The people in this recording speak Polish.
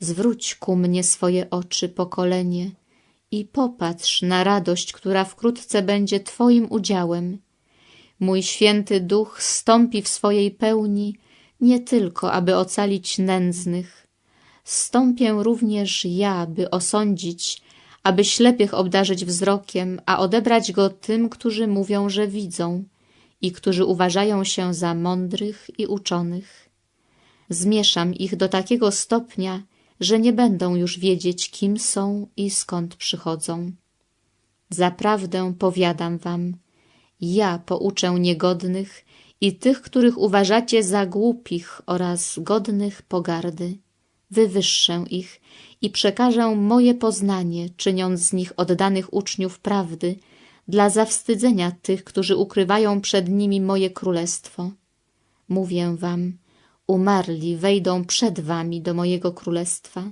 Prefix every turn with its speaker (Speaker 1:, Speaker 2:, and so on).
Speaker 1: Zwróć ku mnie swoje oczy, pokolenie, i popatrz na radość, która wkrótce będzie Twoim udziałem. Mój święty duch stąpi w swojej pełni nie tylko, aby ocalić nędznych. Stąpię również ja, by osądzić, aby ślepych obdarzyć wzrokiem, a odebrać go tym, którzy mówią, że widzą i którzy uważają się za mądrych i uczonych. Zmieszam ich do takiego stopnia, że nie będą już wiedzieć, kim są i skąd przychodzą. Zaprawdę powiadam wam, ja pouczę niegodnych i tych, których uważacie za głupich oraz godnych pogardy. Wywyższę ich i przekażę moje poznanie, czyniąc z nich oddanych uczniów prawdy, dla zawstydzenia tych, którzy ukrywają przed nimi moje królestwo. Mówię wam, umarli wejdą przed wami do mojego królestwa.